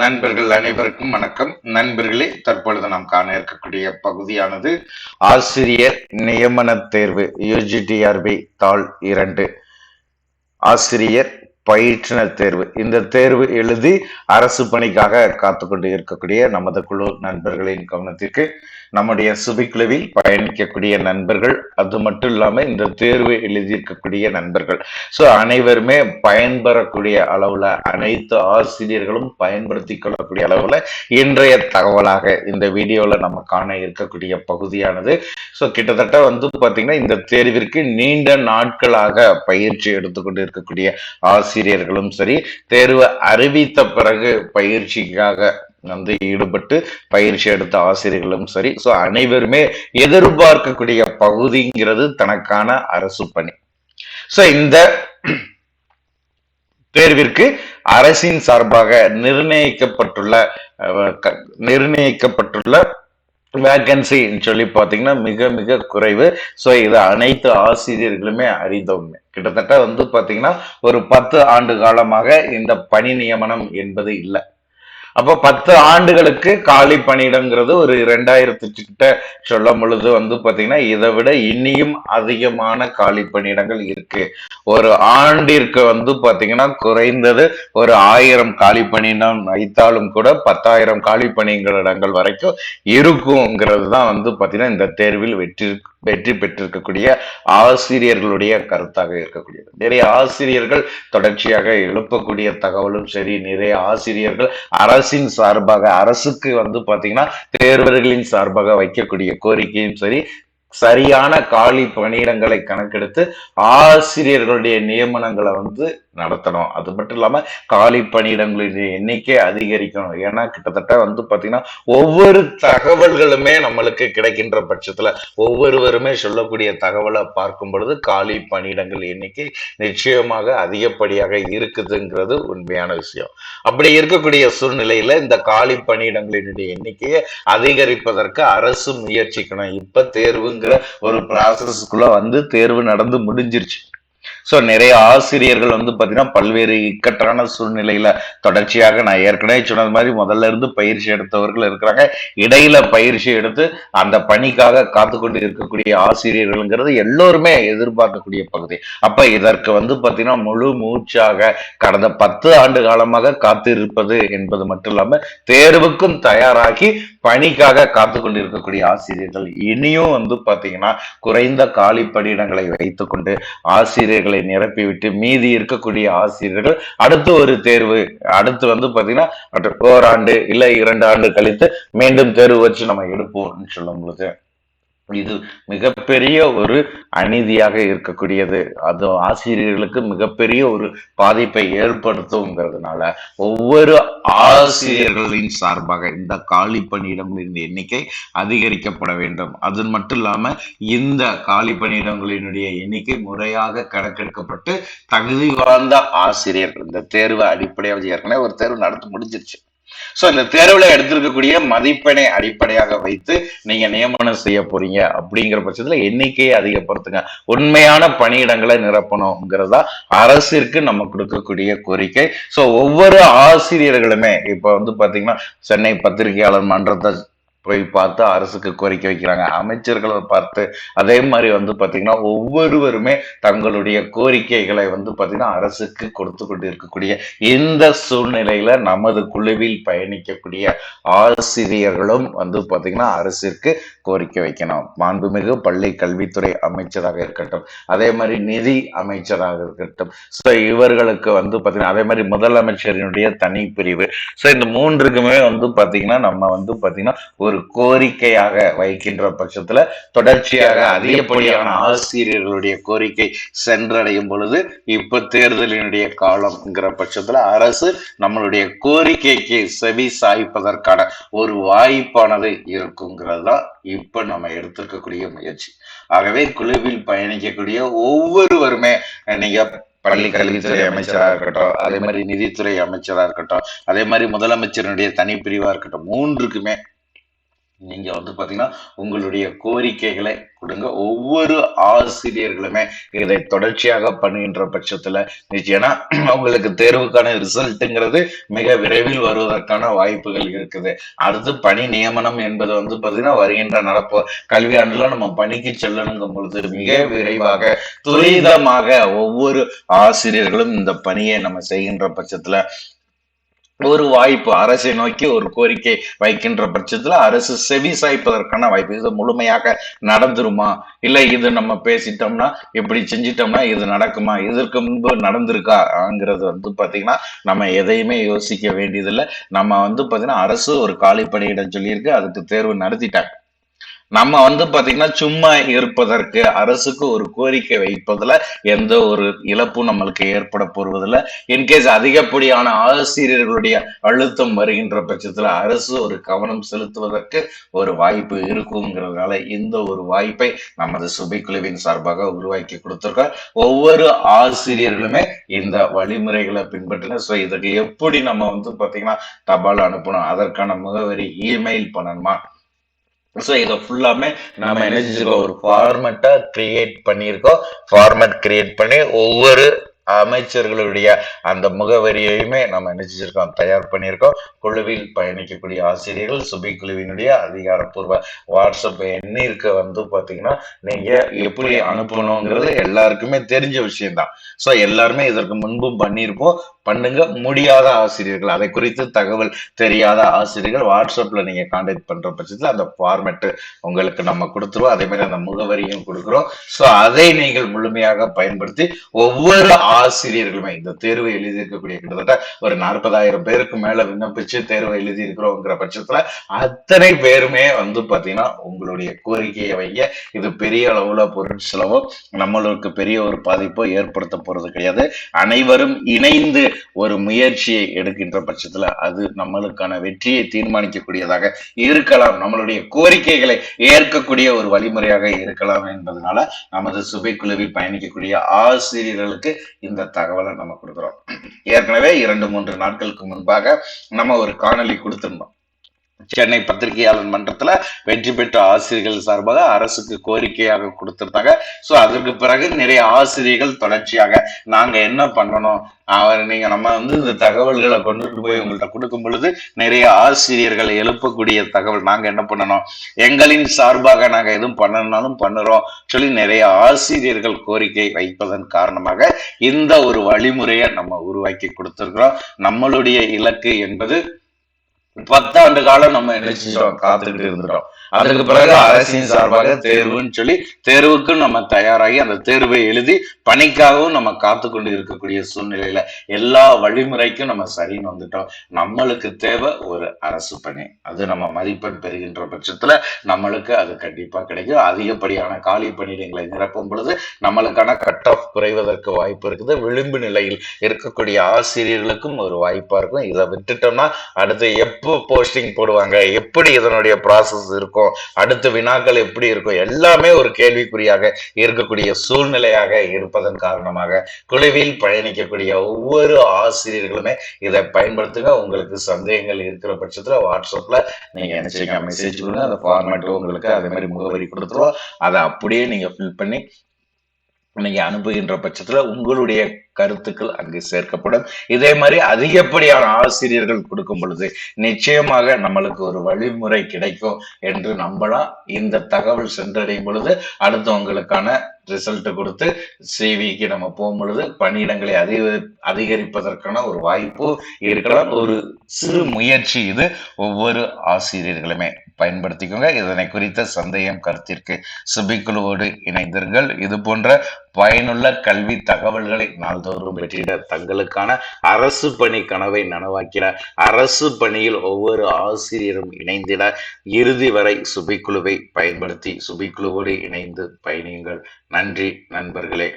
நண்பர்கள் அனைவருக்கும் வணக்கம். நண்பர்களே தற்பொழுது நாம் காண இருக்கக்கூடிய பகுதியானது ஆசிரியர் நியமன தேர்வு யூஜிடிஆர்பி தாள் இரண்டு. ஆசிரியர் பயிற்றுனர் தேர்வு. இந்த தேர்வு எழுதி அரசு பணிக்காக காத்து கொண்டு இருக்கக்கூடிய நமது குழு நண்பர்களின் கவனத்திற்கு நம்முடைய சுபிக்குழுவில் பயணிக்கக்கூடிய நண்பர்கள் அது மட்டும் இல்லாமல் இந்த தேர்வு எழுதியிருக்கக்கூடிய நண்பர்கள். ஸோ அனைவருமே பயன்பெறக்கூடிய அளவுல அனைத்து ஆசிரியர்களும் பயன்படுத்தி கொள்ளக்கூடிய அளவுல இன்றைய தகவலாக இந்த வீடியோவில் நம்ம காண இருக்கக்கூடிய பகுதியானது. ஸோ கிட்டத்தட்ட வந்து பாத்தீங்கன்னா இந்த தேர்விற்கு நீண்ட நாட்களாக பயிற்சி எடுத்துக்கொண்டு இருக்கக்கூடிய ஆசிரியர் ஆசிரியர்களும் சரி தேர்வு அறிவித்த பிறகு பயிற்சிக்காக வந்து ஈடுபட்டு பயிற்சி எடுத்த ஆசிரியர்களும் சரி ஸோ அனைவருமே எதிர்பார்க்கக்கூடிய பகுதிங்கிறது தனக்கான அரசு பணி. ஸோ இந்த தேர்விற்கு அரசின் சார்பாக நிர்ணயிக்கப்பட்டுள்ள நிர்ணயிக்கப்பட்டுள்ள வேகன்சின்னு சொல்லி பார்த்தீங்கன்னா மிக மிக குறைவு. ஸோ இது அனைத்து ஆசிரியர்களுமே அறிந்த கிட்டத்தட்ட வந்து பார்த்தீங்கன்னா ஒரு பத்து ஆண்டு காலமாக இந்த பணி நியமனம் என்பது இல்லை. அப்போ பத்து ஆண்டுகளுக்கு காலி பணியிடங்கிறது ஒரு இரண்டாயிரத்து கிட்ட சொல்லும் பொழுது வந்து பாத்தீங்கன்னா இதை விட இனியும் அதிகமான காலி பணியிடங்கள் இருக்கு. ஒரு ஆண்டிற்கு வந்து பாத்தீங்கன்னா குறைந்தது ஒரு ஆயிரம் காலி பணியிடம் வைத்தாலும் கூட பத்தாயிரம் காலி பணியிடங்கள் வரைக்கும் இருக்குங்கிறது தான் வந்து பாத்தீங்கன்னா இந்த தேர்வில் வெற்றி வெற்றி பெற்றிருக்கக்கூடிய ஆசிரியர்களுடைய கருத்தாக இருக்கக்கூடியது. நிறைய ஆசிரியர்கள் தொடர்ச்சியாக எழுப்பக்கூடிய தகவலும் சரி நிறைய ஆசிரியர்கள் அரசு அரசின் சார்பாக அரசுக்கு வந்து பாத்தீங்கன்னா தேர்வர்களின் சார்பாக வைக்கக்கூடிய கோரிக்கையும் சரி சரியான காலி பணியிடங்களை கணக்கெடுத்து ஆசிரியர்களுடைய நியமனங்களை வந்து நடத்தணும். அது மட்டும் இல்லாம காலி பணியிடங்களுடைய எண்ணிக்கை அதிகரிக்கணும். ஏன்னா கிட்டத்தட்ட வந்து பாத்தீங்கன்னா ஒவ்வொரு தகவல்களுமே நம்மளுக்கு கிடைக்கின்ற பட்சத்துல ஒவ்வொருவருமே சொல்லக்கூடிய தகவலை பார்க்கும் பொழுது காலி பணியிடங்கள் எண்ணிக்கை நிச்சயமாக அதிகப்படியாக இருக்குதுங்கிறது உண்மையான விஷயம். அப்படி இருக்கக்கூடிய சூழ்நிலையில இந்த காலி பணியிடங்களினுடைய எண்ணிக்கையை அதிகரிப்பதற்கு அரசு முயற்சிக்கணும். இப்ப தேர்வுங்கிற ஒரு ப்ராசஸ்க்குள்ள வந்து தேர்வு நடந்து முடிஞ்சிருச்சு. ஸோ நிறைய ஆசிரியர்கள் வந்து பார்த்தீங்கன்னா பல்வேறு இக்கட்டான சூழ்நிலையில தொடர்ச்சியாக நான் ஏற்கனவே சொன்னது மாதிரி முதல்ல இருந்து பயிற்சி எடுத்தவர்கள் இருக்கிறாங்க. இடையில பயிற்சி எடுத்து அந்த பணிக்காக காத்துக்கொண்டு இருக்கக்கூடிய ஆசிரியர்கள்ங்கிறது எல்லோருமே எதிர்பார்க்கக்கூடிய பகுதி. அப்ப இதற்கு வந்து பார்த்தீங்கன்னா முழு மூச்சாக கடந்த பத்து ஆண்டு காலமாக காத்திருப்பது என்பது மட்டும் இல்லாம தேர்வுக்கும் தயாராகி பணிக்காக காத்து கொண்டு இருக்கக்கூடிய ஆசிரியர்கள் இனியும் வந்து பார்த்தீங்கன்னா குறைந்த காலி பணியிடங்களை வைத்துக்கொண்டு ஆசிரியர்களை நிரப்பிவிட்டு மீதி இருக்கக்கூடிய ஆசிரியர்கள் அடுத்து ஒரு தேர்வு அடுத்து வந்து பாத்தீங்கன்னா ஓராண்டு இல்லை இரண்டு ஆண்டு கழித்து மீண்டும் தேர்வு வச்சு நம்ம எடுப்போம்னு சொல்லும் பொழுது இது மிகப்பெரிய ஒரு அநீதியாக இருக்கக்கூடியது. அது ஆசிரியர்களுக்கு மிகப்பெரிய ஒரு பாதிப்பை ஏற்படுத்துங்கிறதுனால ஒவ்வொரு ஆசிரியர்களின் சார்பாக இந்த காலி பணியிடங்களின் எண்ணிக்கை அதிகரிக்கப்பட வேண்டும். அது மட்டும் இல்லாம இந்த காலி பணியிடங்களினுடைய எண்ணிக்கை முறையாக கணக்கெடுக்கப்பட்டு தகுதி வாய்ந்த ஆசிரியர்கள் இந்த தேர்வு அடிப்படையாக ஏற்கனவே ஒரு தேர்வு நடத்தி முடிஞ்சிருச்சு. சோ இந்த தேர்வுல எடுத்திருக்கக்கூடிய மதிப்பெண்ணை அடிப்படையாக வைத்து நீங்க நியமனம் செய்ய போறீங்க அப்படிங்கிற பட்சத்துல எண்ணிக்கையை அதிகப்படுத்துங்க. உண்மையான பணியிடங்களை நிரப்பணுங்கிறதா அரசிற்கு நம்ம கொடுக்கக்கூடிய கோரிக்கை. சோ ஒவ்வொரு ஆசிரியர்களுமே இப்ப வந்து பாத்தீங்கன்னா சென்னை பத்திரிகையாளர் மன்றத்தை போய் பார்த்து அரசுக்கு கோரிக்கை வைக்கிறாங்க. அமைச்சர்களை பார்த்து அதே மாதிரி வந்து பாத்தீங்கன்னா ஒவ்வொருவருமே தங்களுடைய கோரிக்கைகளை வந்து பாத்தீங்கன்னா அரசுக்கு கொடுத்து கொண்டு இருக்கக்கூடிய இந்த சூழ்நிலையில நமது குழுவில் பயணிக்கக்கூடிய ஆசிரியர்களும் வந்து பாத்தீங்கன்னா அரசிற்கு கோரிக்கை வைக்கணும். மாண்புமிகு பள்ளி கல்வித்துறை அமைச்சராக இருக்கட்டும் அதே மாதிரி நிதி அமைச்சராக இருக்கட்டும். ஸோ இவர்களுக்கு வந்து பாத்தீங்கன்னா அதே மாதிரி முதலமைச்சரினுடைய தனி பிரிவு ஸோ இந்த மூன்றுக்குமே வந்து பாத்தீங்கன்னா நம்ம வந்து பாத்தீங்கன்னா ஒரு கோரிக்கையாக வைக்கின்ற பட்சத்துல தொடர்ச்சியாக அதிகப்படியான ஆசிரியர்களுடைய கோரிக்கை சென்றடையும் பொழுது இப்ப தேர்தலினுடைய காலம்ங்கிற பட்சத்துல அரசு நம்மளுடைய கோரிக்கைக்கு செவி சாய்ப்பதற்கான ஒரு வாய்ப்பானது இருக்குங்கிறது தான் இப்ப நம்ம எடுத்திருக்கக்கூடிய முயற்சி. ஆகவே குழுவில் பயணிக்கக்கூடிய ஒவ்வொருவருமே நீங்க பள்ளி கல்வித்துறை அமைச்சராக இருக்கட்டும் அதே மாதிரி நிதித்துறை அமைச்சராக இருக்கட்டும் அதே மாதிரி முதலமைச்சருடைய தனிப்பிரிவா இருக்கட்டும் மூன்றுக்குமே நீங்க வந்து பாத்தீங்கன்னா உங்களுடைய கோரிக்கைகளை கொடுங்க. ஒவ்வொரு ஆசிரியர்களுமே இதை தொடர்ச்சியாக பண்ணுகின்ற பட்சத்துல நிச்சயம்னா உங்களுக்கு தேர்வுக்கான ரிசல்ட்டுங்கிறது மிக விரைவில் வருவதற்கான வாய்ப்புகள் இருக்குது. அடுத்து பணி நியமனம் என்பது வந்து பாத்தீங்கன்னா வருகின்ற நடப்பு கல்வியாண்டில் நம்ம பணிக்கு செல்லணுங்கும் பொழுது மிக விரைவாக துரிதமாக ஒவ்வொரு ஆசிரியர்களும் இந்த பணியை நம்ம செய்கின்ற பட்சத்துல ஒரு வாய்ப்பு அரசை நோக்கி ஒரு கோரிக்கை வைக்கின்ற பட்சத்துல அரசு செவி சாய்ப்பதற்கான வாய்ப்பு. இது முழுமையாக நடந்துருமா? இல்ல இது நம்ம பேசிட்டோம்னா இப்படி செஞ்சிட்டோம்னா இது நடக்குமா? இதற்கு முன்பு நடந்திருக்காங்கிறது வந்து பாத்தீங்கன்னா நம்ம எதையுமே யோசிக்க வேண்டியதில்லை. நம்ம வந்து பாத்தீங்கன்னா அரசு ஒரு காலி பணியிடம் சொல்லியிருக்கு அதுக்கு தேர்வு நடத்திட்டாங்க. நம்ம வந்து பாத்தீங்கன்னா சும்மா இருப்பதற்கு அரசுக்கு ஒரு கோரிக்கை வைப்பதுல எந்த ஒரு இழப்பும் நம்மளுக்கு ஏற்பட போவதில்லை இன்கேஸ் அதிகப்படியான ஆசிரியர்களுடைய அழுத்தம் வருகின்ற பட்சத்துல அரசு ஒரு கவனம் செலுத்துவதற்கு ஒரு வாய்ப்பு இருக்குங்கிறதுனால இந்த ஒரு வாய்ப்பை நமது சுபைக்குழுவின் சார்பாக உருவாக்கி கொடுத்திருக்கோம் ஒவ்வொரு ஆசிரியர்களுமே இந்த வழிமுறைகளை பின்பற்றின ஸோ இதற்கு எப்படி நம்ம வந்து பாத்தீங்கன்னா தபால் அனுப்பணும்? அதற்கான முகவரி இமெயில் பண்ணணுமா? ஸோ இதை ஃபுல்லாமே நம்ம என்ன செஞ்சிருக்கோம்? ஒரு ஃபார்மெட்டா கிரியேட் பண்ணியிருக்கோம். ஃபார்மெட் கிரியேட் பண்ணி ஒவ்வொரு அமைச்சர்களுடைய அந்த முகவரியையுமே நம்ம என்ன செஞ்சிருக்கோம்? தயார் பண்ணியிருக்கோம். குழுவில் பயணிக்கக்கூடிய ஆசிரியர்கள் சுபி குழுவினுடைய அதிகாரப்பூர்வ வாட்ஸ்அப் எண்ணிற்கு வந்து பாத்தீங்கன்னா நீங்க எப்படி அனுப்பணுங்கிறது எல்லாருக்குமே தெரிஞ்ச விஷயம்தான். ஸோ எல்லாருமே இதற்கு முன்பும் பண்ணியிருப்போம். பண்ணுங்க. முடியாத ஆசிரியர்கள். அதை குறித்து தகவல் தெரியாத ஆசிரியர்கள் வாட்ஸ்அப்ல நீங்க கான்டாக்ட் பண்ற பட்சத்தில் அந்த ஃபார்மெட்டு உங்களுக்கு நம்ம கொடுத்துருவோம். அதே மாதிரி அந்த முகவரியும் கொடுக்குறோம். ஸோ அதை நீங்கள் முழுமையாக பயன்படுத்தி ஒவ்வொரு ஆசிரியர்களுமே இந்த தேர்வை எழுதியிருக்கக்கூடிய கிட்டத்தட்ட ஒரு நாற்பதாயிரம் பேருக்கு மேல விண்ணப்பிச்சு தேர்வை எழுதி இருக்கிறோங்கிற பட்சத்துல அத்தனை பேருமே வந்து பாத்தீங்கன்னா உங்களுடைய கோரிக்கையை வைங்க. இது பெரிய அளவுல பொருட்செலவோ நம்மளுக்கு பெரிய ஒரு பாதிப்போ ஏற்படுத்த போறது கிடையாது. அனைவரும் இணைந்து ஒரு முயற்சியை எடுக்கின்ற பட்சத்துல அது நம்மளுக்கான வெற்றியை தீர்மானிக்கக்கூடியதாக இருக்கலாம். நம்மளுடைய கோரிக்கைகளை ஏற்கக்கூடிய ஒரு வழிமுறையாக இருக்கலாம் என்பதனால நமது சுபை குழுவில் பயணிக்கக்கூடிய ஆசிரியர்களுக்கு இந்த தகவலை நம்ம கொடுக்குறோம். ஏற்கனவே இரண்டு மூன்று நாட்களுக்கு முன்பாக நம்ம ஒரு காணொலி கொடுத்திருந்தோம். சென்னை பத்திரிகையாளர் மன்றத்துல வெற்றி பெற்ற ஆசிரியர்கள் சார்பாக அரசுக்கு கோரிக்கையாக கொடுத்திருந்தாங்க. சோ அதற்கு பிறகு நிறைய ஆசிரியர்கள் தொடர்ச்சியாக நாங்க என்ன பண்ணணும்? அவர் நீங்க நம்ம வந்து இந்த தகவல்களை கொண்டுட்டு போய் உங்கள்கிட்ட கொடுக்கும் பொழுது நிறைய ஆசிரியர்கள் எழுப்பக்கூடிய தகவல் நாங்க என்ன பண்ணணும்? எங்களின் சார்பாக நாங்க எதுவும் பண்ணணும்னாலும் பண்ணுறோம் சொல்லி நிறைய ஆசிரியர்கள் கோரிக்கை வைப்பதன் காரணமாக இந்த ஒரு வழிமுறையை நம்ம உருவாக்கி கொடுத்திருக்கிறோம். நம்மளுடைய இலக்கு என்பது பத்தாண்டு காலம் நம்ம செஞ்சோம் காத்துக்கிட்டு இருந்துட்டோம் அதுக்கு பிறகு அரசின் சார்பாக தேர்வுன்னு சொல்லி தேர்வுக்கு நம்ம தயாராகி அந்த தேர்வை எழுதி பணிக்காகவும் நம்ம காத்து கொண்டு இருக்கக்கூடிய சூழ்நிலையில எல்லா வழிமுறைக்கும் நம்ம சரின்னு வந்துட்டோம். நம்மளுக்கு தேவை ஒரு அரசு பணி. அது நம்ம மதிப்பெண் பெறுகின்ற பட்சத்துல நம்மளுக்கு அது கண்டிப்பா கிடைக்கும். அதிகப்படியான காலி பணியிடங்களை நிரப்பும் பொழுது நம்மளுக்கான கட் ஆஃப் குறைவதற்கு வாய்ப்பு இருக்குது. விளிம்பு நிலையில் இருக்கக்கூடிய ஆசிரியர்களுக்கும் ஒரு வாய்ப்பா இருக்கும். இதை விட்டுட்டோம்னா அடுத்து எப்போ போஸ்டிங் போடுவாங்க. எப்படி இதனுடைய ப்ராசஸ் இருக்கும்? அடுத்த வினாக்கள் எப்படி இருக்கும்? எல்லாமே ஒரு கேள்விக்குறியாக இருக்கக்கூடிய சூழ்நிலையாக இருப்பதன் காரணமாக குழுவில் பயணிக்கக்கூடிய ஒவ்வொரு ஆசிரியர்களுமே இதை பயன்படுத்துங்க. உங்களுக்கு சந்தேகங்கள் இருக்கிற பட்சத்தில் வாட்ஸ்அப்ல நீங்க என்ன செய்யுங்க மெசேஜ் கொடுங்க அந்த ஃபார்மேட் உங்களுக்கு அதே மாதிரி முகவரி கொடுத்துருவோம். அதை அப்படியே நீங்க ஃபில் பண்ணி நீங்க அனுப்புகின்ற பட்சத்துல உங்களுடைய கருத்துக்கள் அங்கு சேர்க்கப்படும். இதே மாதிரி அதிகப்படியான ஆசிரியர்கள் கொடுக்கும் பொழுது நிச்சயமாக நம்மளுக்கு ஒரு வழிமுறை கிடைக்கும் என்று நம்பலாம். இந்த தகவல் சென்றடையும் பொழுது அடுத்தவங்களுக்கான ரிசல்ட் கொடுத்து சிவிக்கு நம்ம போகும் பொழுது பணியிடங்களை அதிக அதிகரிப்பதற்கான ஒரு வாய்ப்பு இருக்கலாம். ஒரு சிறு முயற்சி இது ஒவ்வொரு ஆசிரியர்களுமே. பயன்படுத்திக்கோங்க. இதனை குறித்த சந்தேகம் கருத்திற்கு சுபிக்குழுவோடு இணைந்தீர்கள் இது போன்ற பயனுள்ள கல்வி தகவல்களை நாள்தோறும் பெற்றிட தங்களுக்கான அரசு பணி கனவை நனவாக்கிட அரசு பணியில் ஒவ்வொரு ஆசிரியரும் இணைந்திட இறுதி வரை சுபிக்குழுவை பயன்படுத்தி சுபிக்குழுவோடு இணைந்து பயணியுங்கள். நன்றி நண்பர்களே.